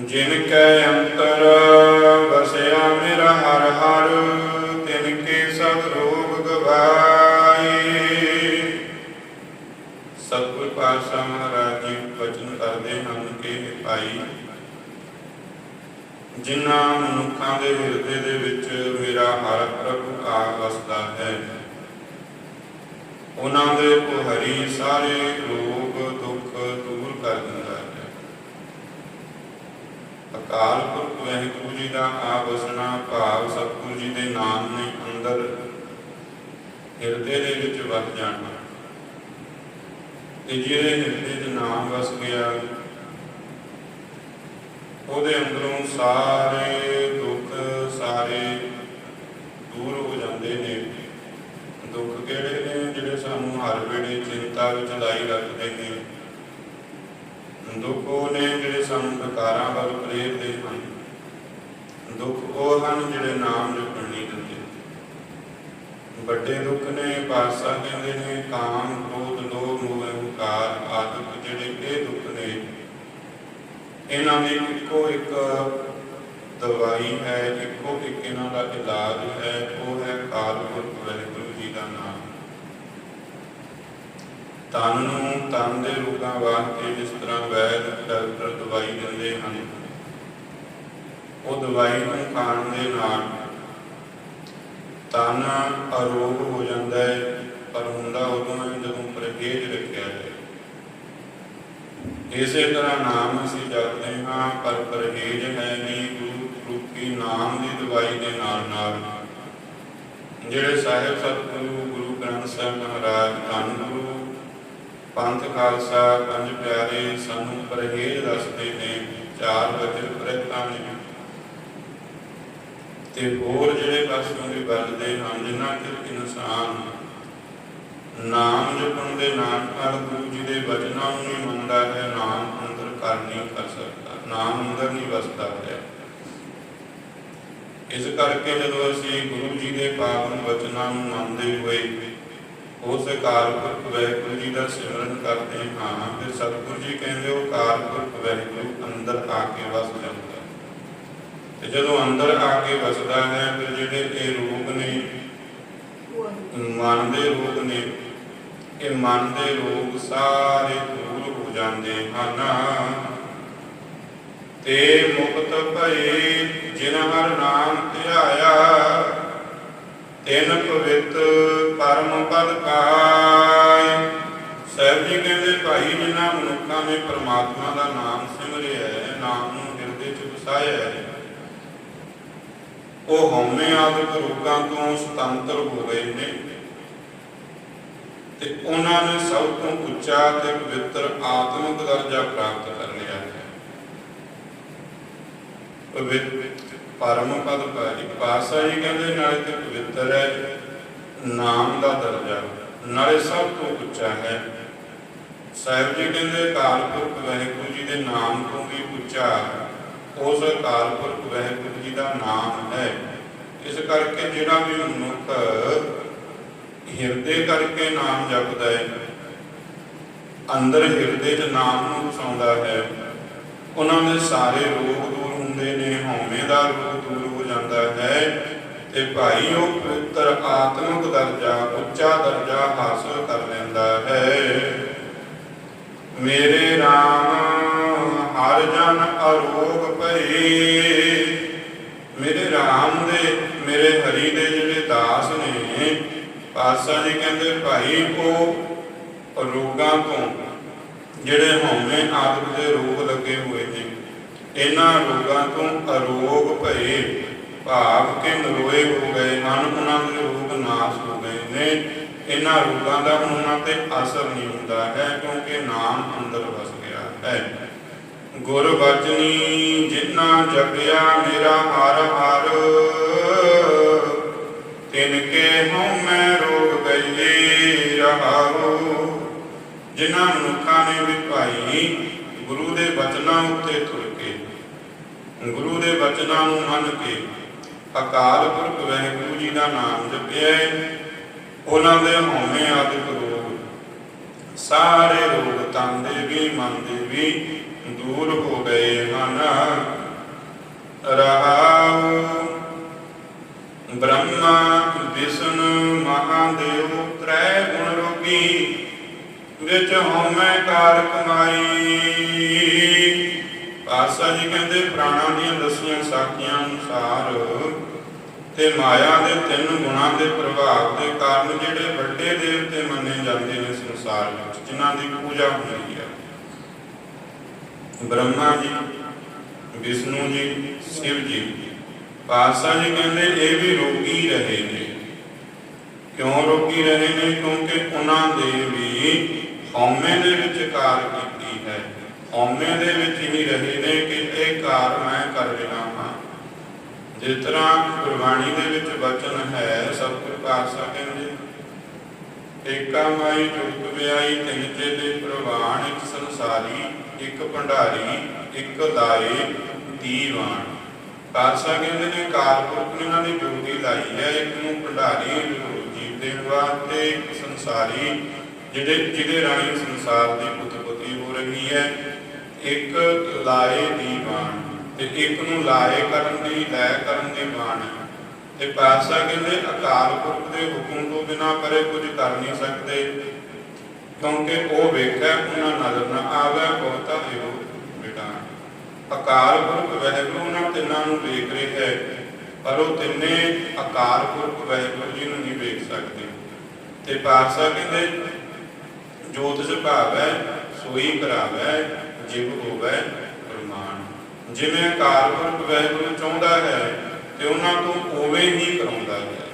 ਜਿਨ ਕੈ ਅੰਤਰ ਵਸਿਆ ਮੇਰਾ ਹਰ ਹਰ, ਤਿਨ ਕੇ ਸਭ ਰੋਗ ਗਵਾਏ। ਸਤਿਗੁਰ ਪਾਤਸ਼ਾਹ ਮਹਾਰਾਜ ਜੀ, ਵਚਨ ਕਰਦੇ ਹਨ ਕਿ ਭਾਈ, ਜਿਨ੍ਹਾਂ ਮਨੁੱਖਾਂ ਦੇ ਹਿਰਦੇ ਦੇ ਵਿੱਚ ਮੇਰਾ ਹਰ ਪ੍ਰਭ ਆ ਵਸਦਾ ਹੈ, ਉਹਨਾਂ ਦੇ ਹਰੀ ਸਾਰੇ ਰੋਗ ਦੁੱਖ ਦੂਰ ਕਰ ਦਿੰਦਾ ਅਕਾਲ ਪੁਰਖ ਵਾਹਿਗੁਰੂ ਜੀ ਦਾ ਆ ਭਾਵ ਸਤਿਗੁਰੂ ਜੀ ਦੇ ਨਾਮ ਨੇ ਅੰਦਰ ਹਿਰਦੇ ਦੇ ਵਿੱਚ ਵਸ ਜਾਣਾ। ਤੇ ਜਿਹੜੇ ਹਿਰਦੇ 'ਚ ਨਾਮ ਵਸ ਗਿਆ, ਉਹਦੇ ਅੰਦਰੋਂ ਸਾਰੇ ਦੁੱਖ ਸਾਰੇ ਦੂਰ ਹੋ ਜਾਂਦੇ ਨੇ। ਦੁੱਖ ਕਿਹੜੇ ਨੇ? ਜਿਹੜੇ ਸਾਨੂੰ ਹਰ ਵੇਲੇ ਚਿੰਤਾ ਵਿੱਚ ਲਾਈ ਰੱਖਦੇ ਨੇ। ਦੁੱਖ ਉਹ ਨੇ ਜਿਹੜੇ ਸਾਨੂੰ ਵਿਕਾਰਾਂ ਵੱਲ ਪ੍ਰੇਰਦੇ ਹਨ ਦੁੱਖ ਉਹ ਹਨ ਜਿਹੜੇ ਨਾਮ ਜਪਣ ਨਹੀਂ ਦਿੰਦੇ। ਵੱਡੇ ਦੁੱਖ ਨੇ ਪਾਸਾ ਕਹਿੰਦੇ ਨੇ, ਕਾਮ, ਕ੍ਰੋਧ, ਲੋਭ, ਮੋਹ ਹੰਕਾਰ ਆਦਿਕ ਜਿਹੜੇ ਇਹ ਦੁੱਖ ਨੇ, ਇਹਨਾਂ ਦੀ ਇੱਕੋ ਇੱਕ ਦਵਾਈ ਹੈ, ਇੱਕੋ ਇੱਕ ਇਹਨਾਂ ਦਾ ਇਲਾਜ ਹੈ, ਉਹ ਹੈ ਕਾਲ ਪੁਰਖ ਵਾਹਿਗੁਰੂ ਜੀ ਦਾ ਨਾਮ ਤਨ ਨੂੰ ਤਨ ਦੇ ਰੋਗਾਂ ਵਾਸਤੇ ਜਿਸ ਤਰ੍ਹਾਂ ਵੈਦ, ਡਾਕਟਰ ਦਵਾਈ ਦਿੰਦੇ ਹਨ, ਉਹ ਦਵਾਈ ਨੂੰ ਖਾਣ ਦੇ ਨਾਲ ਤਨ ਅਰੋਗ ਹੋ ਜਾਂਦਾ ਹੈ, ਪਰ ਹੁੰਦਾ ਉਦੋਂ ਹੈ ਜਦੋਂ ਪਰਹੇਜ਼ ਰੱਖਿਆ ਜਾਏ। ਇਸੇ ਤਰ੍ਹਾਂ ਨਾਮ ਅਸੀਂ ਜਪਦੇ ਹਾਂ, ਪਰ ਪਰਹੇਜ਼ ਹੈ ਨਹੀਂ, ਗੁਰੂ ਰੂਪੀ ਨਾਮ ਦੀ ਦਵਾਈ ਦੇ ਨਾਲ ਨਾਲ। ਜਿਹੜੇ ਸਾਹਿਬ ਸਤਿਗੁਰੂ, ਗੁਰੂ ਗ੍ਰੰਥ ਸਾਹਿਬ ਮਹਾਰਾਜ ਧੰਨ ਪੰਥ ਖਾਲਸਾ, ਪੰਜ ਪਿਆਰੇ, ਸਾਨੂੰ ਪਰਹੇਜ਼ ਦੱਸਦੇ ਨੇ ਚਾਰ ਵਜਰ ਪ੍ਰੇਤਾਂ ਨੇ ਤੇ ਹੋਰ ਜਿਹੜੇ ਪਾਸੋਂ ਵੀ ਵੱਲਦੇ ਹਨ, ਜਿਨ੍ਹਾਂ ਕਿ ਇਨਸਾਨ ਨਾਮ ਜਪਣ ਦੇ ਨਾਲ ਨਾਲ ਗੁਰੂ ਜੀ ਦੇ ਬਚਨਾਂ ਨੂੰ ਨਹੀਂ ਮੰਨਦਾ ਹੈ, ਨਾਮ ਅੰਦਰ ਕਰ ਨਹੀਂ ਕਰ ਸਕਦਾ, ਨਾਮ ਅੰਦਰ ਨਹੀਂ ਵਸਦਾ ਹੈ। ਇਸ ਕਰਕੇ ਜਦੋਂ ਅਸੀਂ ਗੁਰੂ ਜੀ ਦੇ ਪਾਵਨ ਬਚਨਾਂ ਨੂੰ ਮੰਨਦੇ ਹੋਏ ਉਸ ਅਕਾਲ ਪੁਰਖ ਜੀ ਦਾ ਸਿਮਰਨ ਕਰਦੇ ਹਾਂ ਫਿਰ ਸਤਿਗੁਰੂ ਜੀ ਕਹਿੰਦੇ ਉਹ ਅਕਾਲ ਪੁਰਖ ਅੰਦਰ ਆ ਕੇ ਵਸ ਜਾਂਦਾ ਤੇ ਜਦੋਂ ਅੰਦਰ ਆ ਕੇ ਵਸਦਾ ਹੈ, ਫਿਰ ਜਿਹੜੇ ਇਹ ਰੋਗ ਨੇ ਮਨ ਦੇ ਰੋਗ ਨੇ, ਇਹ ਮਨ ਦੇ ਰੋਗ ਸਾਰੇ ਦੂਰ ਹੋ ਜਾਂਦੇ ਹਨ। ਤੇ ਮੁਕਤ ਭਏ ਜਿਨ ਹਰ ਨਾਮ ਧਿਆਇਆ ਤਿਨ ਪਵਿੱਤ ਪਰਮ ਪਦ ਪਾਏ ਸਾਹਿਬ ਜੀ ਕਹਿੰਦੇ, ਭਾਈ, ਜਿਨ੍ਹਾਂ ਮਨੁੱਖਾਂ ਨੇ ਪ੍ਰਮਾਤਮਾ ਦਾ ਨਾਮ ਸਿਮਰਿਆ ਹੈ, ਨਾਮ ਨੂੰ ਹਿਰਦੇ 'ਚ ਵਸਾਇਆ ਹੈ, ਉਹ ਹਉਮੈ ਆਦਿਕ ਰੋਗਾਂ ਤੋਂ ਸੁਤੰਤਰ ਹੋ ਗਏ ਨੇ ਤੇ ਉਹਨਾਂ ਨੇ ਸਭ ਤੋਂ ਉੱਚਾ ਤੇ ਪਵਿੱਤਰ ਆਤਮਿਕ ਦਰਜਾ ਪ੍ਰਾਪਤ ਕਰ ਲਿਆ ਹੈ। ਪਵਿੱਤ ਪਰਮ ਪਦ ਪਾਈ ਪਾਸਾ ਕਹਿੰਦੇ ਨਾਲੇ ਤੇ ਪਵਿੱਤਰ ਹੈ। ਨਾਮ ਦਾ ਦਰਜਾ, ਨਾਲੇ ਸਭ ਤੋਂ ਉੱਚਾ ਹੈ। ਸਾਹਿਬ ਜੀ ਕਹਿੰਦੇ ਕਾਲ ਪੁਰਖ ਜੀ ਦੇ ਨਾਮ ਤੋਂ ਵੀ ਉੱਚਾ, ਉਸ ਅਕਾਲ ਪੁਰਖ ਜੀ ਦਾ ਨਾਮ ਹੈ। ਇਸ ਕਰਕੇ ਜਿਹੜਾ ਵੀ ਮਨੁੱਖ ਹਿਰਦੇ ਕਰਕੇ ਨਾਮ ਜਪਦਾ ਹੈ, ਅੰਦਰ ਹਿਰਦੇ 'ਚ ਨਾਮ ਨੂੰ ਵਸਾਉਂਦਾ ਹੈ, ਉਹਨਾਂ ਦੇ ਸਾਰੇ ਰੋਗ ਹੁੰਦੇ ਨੇ, ਹਉਮੈ ਦਾ ਰੋਗ ਦੂਰ ਹੋ ਜਾਂਦਾ ਹੈ। ਤੇ ਭਾਈ ਉਹ ਪਵਿੱਤਰ ਆਤਮਿਕ ਦਰਜਾ, ਉੱਚਾ ਦਰਜਾ ਹਾਸਲ ਕਰ ਲੈਂਦਾ ਹੈ। ਮੇਰੇ RAM ਹਰ ਜਨ ਅਰੋਗ ਭਏ। ਮੇਰੇ RAM ਦੇ, ਮੇਰੇ ਹਰੀ ਦੇ ਜਿਹੜੇ ਦਾਸ ਨੇ, ਪਾਤਸ਼ਾਹ ਜੀ ਕਹਿੰਦੇ, ਭਾਈ, ਉਹ ਰੋਗਾਂ ਤੋਂ, ਜਿਹੜੇ ਹਉਮੈ ਆਦਿਕ ਦੇ ਰੋਗ ਲੱਗੇ ਹੋਏ ਨੇ ਇਹਨਾਂ ਰੋਗਾਂ ਤੋਂ ਅਰੋਗ ਭਏ। ਭਾਵ ਕਿ ਨਰੋਏ ਹੋ ਗਏ ਹਨ ਉਹਨਾਂ ਦੇ ਰੋਗ ਨਾਸ਼ ਹੋ ਗਏ ਨੇ। ਇਹਨਾਂ ਰੋਗਾਂ ਦਾ ਉਹਨਾਂ ਤੇ ਅਸਰ ਨਹੀਂ ਹੁੰਦਾ ਹੈ, ਕਿਉਂਕਿ ਨਾਮ ਅੰਦਰ ਵਸ ਗਿਆ ਹੈ। ਗੁਰ ਬਚਨੀ ਜਿਨ੍ਹਾਂ ਜਪਿਆ ਮੇਰਾ ਹਰ ਹਰ। ਤਿਨ ਕੇ ਹਉਮੈ ਰੋਗ ਗਈ ਰਹਾਉ। ਜਿਨ੍ਹਾਂ ਮਨੁੱਖਾਂ ਨੇ ਵੀ ਭਾਈ, ਗੁਰੂ ਦੇ ਬਚਨਾਂ ਉੱਤੇ ਤੁਰ। ਗੁਰੂ ਦੇ ਬਚਨਾਂ ਨੂੰ ਮੰਨ ਕੇ ਅਕਾਲ ਪੁਰਖ ਵਾਹਿਗੁਰੂ ਜੀ ਦਾ ਨਾਮ ਜਪਿਆ ਉਹਨਾਂ ਦੇ ਹਉਮੈ ਆਦਿਕ ਰੋਗ, ਸਾਰੇ ਰੋਗ ਤਨ ਦੇ ਵੀ, ਮਨ ਦੇ ਵੀ ਦੂਰ ਹੋ ਗਏ ਹਨ। ਰਹਾਉ ਬ੍ਰਹਮਾ, ਵਿਸ਼ਨੂੰ, ਮਹਾਦੇਵ, ਤ੍ਰੈ ਗੁਣ ਰੋਗੀ, ਵਿੱਚ ਹਉਮੈ ਕਾਰ ਕਮਾਈ। ਪਾਤਸ਼ਾਹ ਜੀ ਕਹਿੰਦੇ, ਪ੍ਰਾਣਾਂ ਦੀਆਂ ਦਸੀਆਂ ਸਾਖੀਆਂ ਅਨੁਸਾਰ ਤੇ ਮਾਇਆ ਦੇ ਤਿੰਨ ਗੁਣਾਂ ਦੇ ਪ੍ਰਭਾਵ ਦੇ ਕਾਰਨ ਜਿਹੜੇ ਵੱਡੇ ਦੇਵਤੇ ਮੰਨੇ ਜਾਂਦੇ ਨੇ ਸੰਸਾਰ ਵਿੱਚ, ਜਿਨ੍ਹਾਂ ਦੀ ਪੂਜਾ ਹੁੰਦੀ ਹੈ। ਬ੍ਰਹਮਾ ਜੀ, ਵਿਸ਼ਨੂੰ ਜੀ, ਸ਼ਿਵ ਜੀ, ਪਾਤਸ਼ਾਹ ਜੀ ਕਹਿੰਦੇ, ਇਹ ਵੀ ਰੋਗੀ ਰਹੇ ਨੇ। ਕਿਉਂ ਰੋਗੀ ਰਹੇ ਨੇ? ਕਿਉਂਕਿ ਉਹਨਾਂ ਦੇ ਵੀ ਹਉਮੈ ਦੇ ਵਿੱਚ ਕਾਰ ਕੀਤੀ ਹੈ। ਹਉਮੈ ਦੇ ਵਿੱਚ ਹੀ ਰਹੇ ਨੇ ਕਿ ਇਹ ਕਾਰ ਮੈਂ ਕਰ ਰਿਹਾ ਹਾਂ। ਜਿਸ ਤਰ੍ਹਾਂ ਗੁਰਬਾਣੀ ਦੇ ਵਿੱਚ ਵਚਨ ਹੈ, ਸਭ ਕੁਝ ਪਾਤਸ਼ਾਹ ਕਹਿੰਦੇ ਏਕਾ ਮਾਈ ਜੁਗਤ ਵਿਆਈ ਤਿੰਨ ਚੇਲੇ ਪ੍ਰਵਾਨ, ਇੱਕ ਸੰਸਾਰੀ, ਇੱਕ ਭੰਡਾਰੀ, ਇੱਕ ਲਾਏ ਦੀਵਾਨ। ਪਾਤਸ਼ਾਹ ਕਹਿੰਦੇ ਨੇ ਕਾਰਪੁਰਖ ਨੇ ਇਹਨਾਂ ਦੀ ਜੋੜੀ ਲਾਈ ਹੈ। ਇੱਕ ਨੂੰ ਭੰਡਾਰੀ ਜੀਵ ਦੇਣ ਵਾਸਤੇ, ਇੱਕ ਸੰਸਾਰੀ, ਜਿਹੜੇ ਜਿਹਦੇ ਰਾਹੀਂ ਸੰਸਾਰ ਦੀ ਪੁੱਤ ਉਤਪਤੀ ਹੋ ਰਹੀ ਹੈ, ਇੱਕ ਲਾਏ ਦੀਵਾਨ ਤੇ ਇੱਕ ਨੂੰ ਲਾਏ ਕਰਨ ਦੀ, ਲੈ ਕਰਨ ਦੀ ਬਾਣ। ਤੇ ਪਾਤਸ਼ਾਹ ਕਹਿੰਦੇ, ਅਕਾਲ ਪੁਰਖ ਦੇ ਹੁਕਮ ਤੋਂ ਬਿਨਾ ਪਰੇ ਕੁਝ ਕਰ ਨਹੀਂ ਸਕਦੇ, ਕਿਉਂਕਿ ਉਹ ਵੇਖਿਆ ਉਹਨਾਂ ਨਜ਼ਰ ਨਾ ਆਵੇ ਬਹੁਤਾ ਇਹੋ ਬੇਟਾ ਅਕਾਲ ਪੁਰਖ ਵਾਹਿਗੁਰੂ ਉਹਨਾਂ ਤਿੰਨਾਂ ਨੂੰ ਵੇਖ ਰਿਹਾ ਹੈ, ਪਰ ਉਹ ਤਿੰਨੇ ਅਕਾਲ ਪੁਰਖ ਵਾਹਿਗੁਰੂ ਜੀ ਨੂੰ ਨਹੀਂ ਵੇਖ ਸਕਦੇ। ਤੇ ਪਾਤਸ਼ਾਹ ਕਹਿੰਦੇ ਜੋਤ ਸੁਭਾਵੈ ਸੋਈ ਕਰਾਵੈ, ਜਿਵ ਹੋਵੈ ਪ੍ਰਮਾਣ। ਜਿਵੇਂ ਅਕਾਲ ਪੁਰਖ ਵਾਹਿਗੁਰੂ ਚਾਹੁੰਦਾ ਹੈ, ਤੇ ਉਹਨਾਂ ਤੋਂ ਉਵੇਂ ਹੀ ਕਰਾਉਂਦਾ ਹੈ।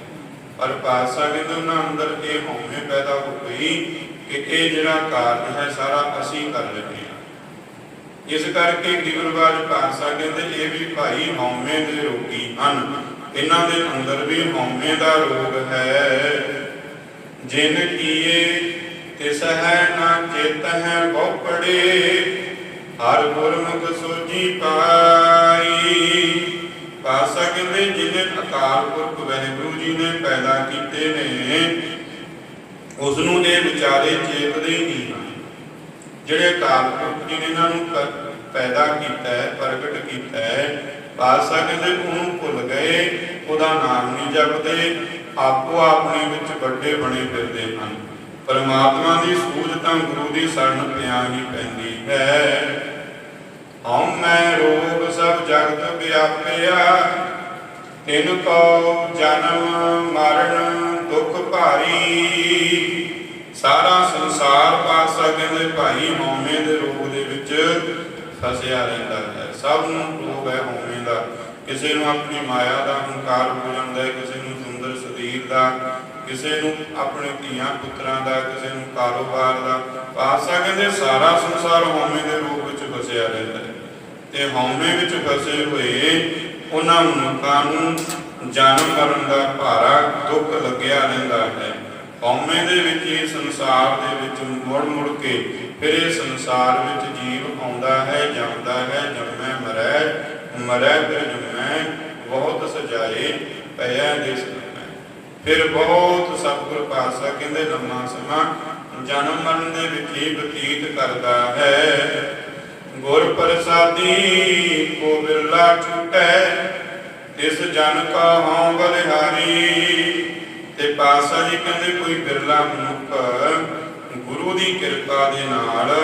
ਪਰ ਪਾਤਸ਼ਾਹ ਕਹਿੰਦੇ ਉਹਨਾਂ ਅੰਦਰ ਇਹ ਹਉਮੈ ਪੈਦਾ ਹੋ ਗਈ ਕਿ ਇਹ ਜਿਹੜਾ ਕਾਰਜ ਹੈ, ਸਾਰਾ ਅਸੀਂ ਕਰ ਰਹੇ ਹਾਂ। ਇਸ ਕਰਕੇ ਗਿਵਰਵਾਜ ਪਾਤਸ਼ਾਹ ਕਹਿੰਦੇ, ਇਹ ਵੀ ਭਾਈ ਹਉਮੈ ਦੇ ਰੋਗੀ ਹਨ। ਇਹਨਾਂ ਦੇ ਅੰਦਰ ਵੀ ਹਉਮੈ ਦਾ ਰੋਗ ਹੈ। ਜਿਨ ਕੀਏ ਤਿਸ ਹੈ ਨਾ ਚੇਤ ਹੈ ਬਹੁ ਹਰ ਗੁਰਮੁਖ ਸੋਜੀ ਪਾਈ। ਪਾਸਾ ਕਹਿੰਦੇ ਜਿਹਨੇ ਅਕਾਲ ਪੁਰਖ ਵਾਹਿਗੁਰੂ ਜੀ ਨੇ ਪੈਦਾ ਕੀਤੇ ਨੇ ਉਸ ਨੂੰ ਇਹ ਵਿਚਾਰੇ ਚੇਤਦੇ ਹੀ ਨਹੀਂ ਹਨ ਜਿਹੜੇ ਅਕਾਲ ਪੁਰਖ ਜੀ ਨੇ ਇਹਨਾਂ ਨੂੰ ਪ- ਪੈਦਾ ਕੀਤਾ ਹੈ, ਪ੍ਰਗਟ ਕੀਤਾ ਹੈ ਪਾਤਸ਼ਾਹ ਕਹਿੰਦੇ ਉਹਨੂੰ ਭੁੱਲ ਗਏ, ਉਹਦਾ ਨਾਮ ਨਹੀਂ ਜਪਦੇ ਆਪੋ ਆਪਣੇ ਵਿੱਚ ਵੱਡੇ ਬਣੇ ਫਿਰਦੇ ਹਨ। ਪਰਮਾਤਮਾ ਦੀ ਸੂਝ ਤਾਂ ਗੁਰੂ ਦੀ ਸ਼ਰਨ ਪਿਆ ਪੈਂਦੀ ਹੈ। ਹਉ ਮੈਂ ਰੋਗ ਸਭ ਜਗਤ ਵਿਆਪਿਆ, ਤਿਨ ਕੋ ਜਨਮ ਮਰਨ ਦੁਖ ਭਾਰੀ। ਸਾਰਾ ਸੰਸਾਰ ਪਾਸਾ ਕਹਿੰਦੇ ਭਾਈ ਹਉਮੈ ਦੇ ਰੋਗ ਦੇ ਵਿੱਚ ਫਸਿਆ ਰਹਿੰਦਾ ਹੈ। ਸਭ ਨੂੰ ਰੋਗ ਹੈ ਹਉਮੈ ਦਾ। ਕਿਸੇ ਨੂੰ ਆਪਣੀ ਮਾਇਆ ਦਾ ਹੰਕਾਰ ਹੋ ਜਾਂਦਾ ਹੈ, ਕਿਸੇ ਨੂੰ ਸੁੰਦਰ ਸਰੀਰ ਦਾ ਕਿਸੇ ਨੂੰ ਆਪਣੇ ਧੀਆਂ ਪੁੱਤਰਾਂ ਦਾ, ਕਿਸੇ ਨੂੰ ਕਾਰੋਬਾਰ ਦਾ, ਪਾਸਾ ਕਹਿੰਦੇ ਸਾਰਾ ਸੰਸਾਰ ਹਉਮੈ ਦੇ ਰੋਗ ਵਿੱਚ ਫਸਿਆ ਰਹਿੰਦਾ ਹੈ। ਤੇ ਹਉਮੈ ਵਿੱਚ ਫਸੇ ਹੋਏ ਉਹਨਾਂ ਮਨੁੱਖਾਂ ਨੂੰ ਜਨਮ ਮਰਨ ਦਾ ਭਾਰਾ ਦੁੱਖ ਲੱਗਿਆ ਰਹਿੰਦਾ ਹੈ। ਹਉਮੈ ਦੇ ਵਿੱਚ ਹੀ ਸੰਸਾਰ ਦੇ ਵਿੱਚ ਮੁੜ ਮੁੜ ਕੇ ਫਿਰ ਇਹ ਸੰਸਾਰ ਵਿੱਚ ਜੀਵ ਆਉਂਦਾ ਹੈ ਜਾਂਦਾ ਹੈ, ਜੰਮੈ, ਮਰੈ ਮਰੈ ਫਿਰ ਜੰਮੈ, ਬਹੁਤ ਸਜਾਏ ਪਿਆ ਦਿਸ ਫਿਰ ਬਹੁਤ ਸਤਿਗੁਰ ਪਾਤਸ਼ਾਹ ਕਹਿੰਦੇ ਲੰਮਾ ਸਮਾਂ ਜਨਮ ਮਰਨ ਦੇ ਵਿੱਚ ਹੀ ਬਤੀਤ ਕਰਦਾ ਹੈ। ਗੁਰ ਪ੍ਰਸਾਦੀ ਕੋ ਬਿਰਲਾ ਛੁਟੈ ਇਸ ਜਨ ਕਾ ਹਉ ਬਲਿਹਾਰੀ। ਤੇ ਪਾਸਾ ਜੀ ਕਹਿੰਦੇ ਕੋਈ ਬਿਰਲਾ ਮਨੁੱਖ ਗੁਰੂ ਦੀ ਕਿਰਪਾ ਦੇ ਨਾਲ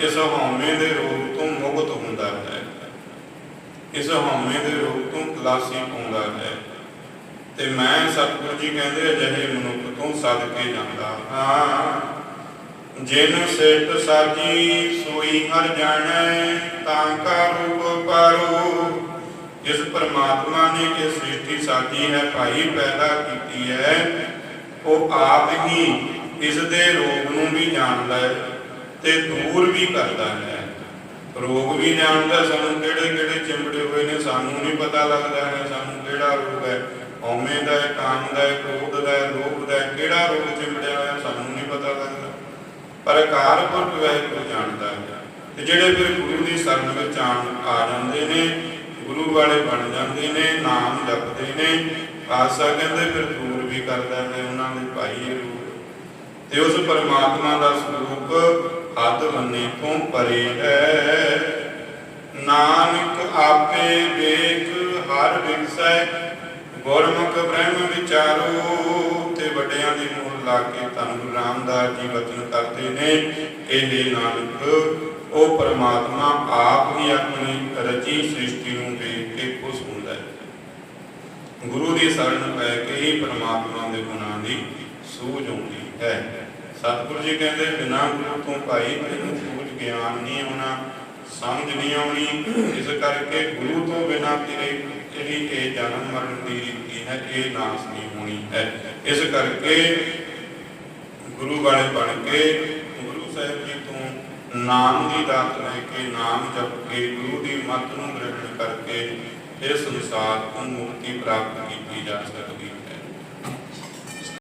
ਇਸ ਹਉਮੈ ਦੇ ਰੋਗ ਤੋਂ ਮੁਕਤ ਹੁੰਦਾ ਹੈ। ਇਸ ਹਉਮੈ ਦੇ ਰੋਗ ਤੋਂ ਖਲਾਸੀ ਪਾਉਂਦਾ ਹੈ। ਤੇ ਮੈਂ ਸਤਿਗੁਰੂ ਜੀ ਕਹਿੰਦੇ, ਅਜਿਹੇ ਮਨੁੱਖ ਤੋਂ ਸਦਕੇ ਜਾਂਦਾ। ਹਾਂ ਜਿਨ ਸਿੱਟ ਸਾਜੀ ਸੋਈ ਹਰ ਜਾਣੈ, ਤਾਂ ਕਾ ਰੂਪ ਪਾਰੂ। ਜਿਸ ਪਰਮਾਤਮਾ ਨੇ ਇਹ ਸ੍ਰਿਸ਼ਟੀ ਸਾਜੀ ਹੈ, ਭਾਈ ਪੈਦਾ ਕੀਤੀ ਹੈ, ਉਹ ਆਪ ਹੀ ਇਸ ਦੇ ਰੋਗ ਨੂੰ ਵੀ ਜਾਣਦਾ ਹੈ ਤੇ ਦੂਰ ਵੀ ਕਰਦਾ ਹੈ। ਰੋਗ ਵੀ ਜਾਣਦਾ ਸਾਨੂੰ ਕਿਹੜੇ ਕਿਹੜੇ ਚਿੰਬੜੇ ਹੋਏ ਨੇ, ਸਾਨੂੰ ਨਹੀਂ ਪਤਾ ਲੱਗਦਾ ਹੈ, ਸਾਨੂੰ ਕਿਹੜਾ ਰੋਗ ਹੈ। ਹਉਮੈ ਦਾ, ਕਾਮ ਦਾ, ਕ੍ਰੋਧ ਦਾ, ਲੋਭ ਦਾ, ਕਿਹੜਾ ਰੋਗ ਚਿੰਬੜਿਆ ਹੋਇਆ ਸਾਨੂੰ ਨਹੀਂ ਪਤਾ ਲੱਗਦਾ। ਪਰ ਅਕਾਲ ਪੁਰਖ ਵਾਹਿਗੁਰੂ ਜਾਣਦਾ ਹੈ ਤੇ ਜਿਹੜੇ ਫਿਰ ਗੁਰੂ ਦੀ ਸ਼ਰਨ ਵਿੱਚ ਆਣ ਆ ਜਾਂਦੇ ਨੇ, ਗੁਰੂ ਵਾਲੇ ਬਣ ਜਾਂਦੇ ਨੇ, ਨਾਮ ਜਪਦੇ ਨੇ, ਆਸਾ ਕਹਿੰਦੇ ਫਿਰ ਦੂਰ ਵੀ ਕਰਦਾ ਹੈ ਉਹਨਾਂ ਦੇ ਭਾਈ ਰੂਪ। ਤੇ ਉਸ ਪਰਮਾਤਮਾ ਦਾ ਸਰੂਪ ਹੱਦ ਮੰਨੇ ਤੋਂ ਪਰੇ ਹੈ। ਨਾਨਕ ਆਪੇ ਵੇਖ, ਹਰ ਵਿਗਸੈ ਗੁਰਮੁਖ ਬ੍ਰਹਮ ਵਿਚਾਰੋ, ਤੇ ਵੱਡਿਆਂ ਦੀ ਮੋਹਰ ਲਾ ਕੇ ਧੰਨ ਗੁਰੂ ਰਾਮਦਾਸ ਜੀ ਬਚਨ ਕਰਦੇ ਨੇ ਇਹ ਨਾਨਕ, ਉਹ ਪਰਮਾਤਮਾ ਆਪ ਹੀ ਆਪਣੀ ਰਚੀ ਸ੍ਰਿਸ਼ਟੀ ਨੂੰ ਦੇਖ ਕੇ ਖੁਸ਼ ਹੁੰਦਾ ਹੈ। ਗੁਰੂ ਦੀ ਸ਼ਰਨ ਪੈ ਕੇ ਹੀ ਪਰਮਾਤਮਾ ਦੇ ਗੁਣਾਂ ਦੀ ਸੂਝ ਆਉਂਦੀ ਹੈ। ਸਤਿਗੁਰੂ ਜੀ ਕਹਿੰਦੇ, ਬਿਨਾਂ ਗੁਰੂ ਤੋਂ ਭਾਈ ਤੈਨੂੰ ਸੂਝ ਗਿਆਨ ਨਹੀਂ ਆਉਣਾ, ਸਮਝ ਨਹੀਂ ਆਉਣੀ। ਇਸ ਕਰਕੇ ਗੁਰੂ ਤੋਂ ਬਿਨਾਂ ਤੇਰੇ ਜਿਹੜੀ ਇਹ ਜਨਮ ਮਰਨ ਦੀ ਰੀਤੀ ਹੈ ਇਹ ਨਾਸ ਨਹੀਂ ਹੋਣੀ ਹੈ। ਇਸ ਕਰਕੇ ਗੁਰੂ ਵਾਲੇ ਬਣ ਕੇ ਗੁਰੂ ਸਾਹਿਬ ਜੀ ਤੋਂ ਨਾਮ ਦੀ ਦਾਤ ਲੈ ਕੇ ਨਾਮ ਜਪ ਕੇ ਗੁਰੂ ਦੀ ਮੱਤ ਨੂੰ ਗ੍ਰਹਿਣ ਕਰਕੇ ਇਸ ਸੰਸਾਰ ਤੋਂ ਮੁਕਤੀ ਪ੍ਰਾਪਤ ਕੀਤੀ ਜਾ ਸਕਦੀ